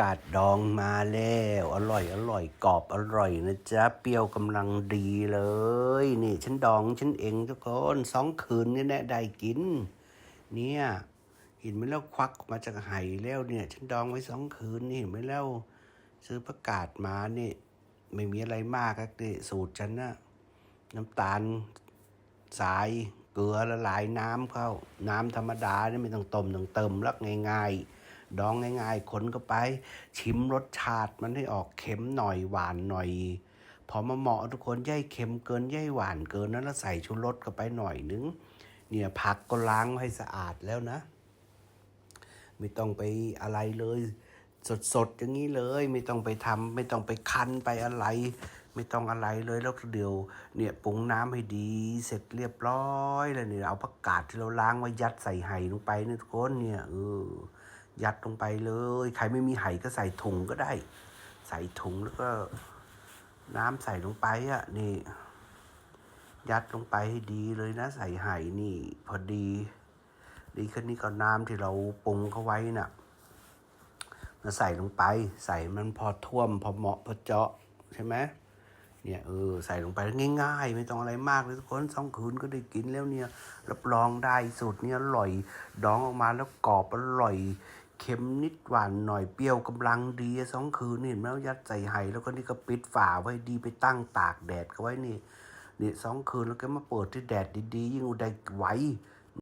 กาศดองมาแล้ว อร่อยอร่อยกรอบอร่อยนะจ๊ะเปรี้ยวกำลังดีเลย นี่ฉันดองฉันเองทุกคนสองคืนนี่แน่ได้กิน เนี่ยเห็นไหมแล้วควักมาจากไหแล้วเนี่ย ฉันดองไว้สองคืนนี่เห็นไหมแล้วซื้อประกาศมานี่ไม่มีอะไรมากนี่สูตรฉันนะน้ำตาลสายเกลือละลายน้ำเข้า น้ำธรรมดาเนี่ยไม่ต้องต้มต้องเติมรักง่ายๆ ดองง่ายๆคนก็ไป ชิมรสชาติมันให้ออกเค็มหน่อยหวานหน่อย พอมาเหมาะทุกคนย่ายเค็มเกินย่ายหวานเกินนั้นแล้วใส่ชูรสเข้าไปหน่อยนึง เนี่ยผักก็ล้างให้สะอาดแล้วนะ ไม่ต้องไปอะไรเลยสดๆอย่างนี้เลย ไม่ต้องไปทำไม่ต้องไปคั้นไปอะไร ไม่ต้องอะไรเลยแล้วเดี๋ยวเนี่ยปรุงน้ำให้ดี เสร็จเรียบร้อยแล้วเนี่ยเอาผักกาดที่เราล้างไว้ยัดใส่ไหลงไปนี่ทุกคนเนี่ยเออ ยัดลงไปเลย ใครไม่มีไหก็ใส่ถุงก็ได้ ใส่ถุงแล้วก็ น้ำใส่ลงไปอะ นี่ ยัดลงไปให้ดีเลยนะ ใส่ไหนี่ พอดี ดีขึ้นนี่ก็น้ำที่เราปรุงเขาไว้น่ะมาใส่ลงไป ใส่มันพอท่วม พอเหมาะพอเจาะใช่ไหมเนี่ยเออใส่ลงไปง่ายๆ ไม่ต้องอะไรมากเลยทุกคนสองคืนก็ได้กินแล้วเนี่ยรับรองได้สูตรเนี้อร่อย ดองออกมาแล้วกรอบอร่อย เค็มนิดหวานหน่อยเปรี้ยวกำลังดีสองคืนนี่เห็นไหมยัดใส่ไหแล้วก็นี่ก็ปิดฝาไว้ดีไปตั้งตากแดดก็ไว้นี่นี่สองคืนแล้วก็มาเปิดที่แดดดีๆยิ่งอุได้ไหว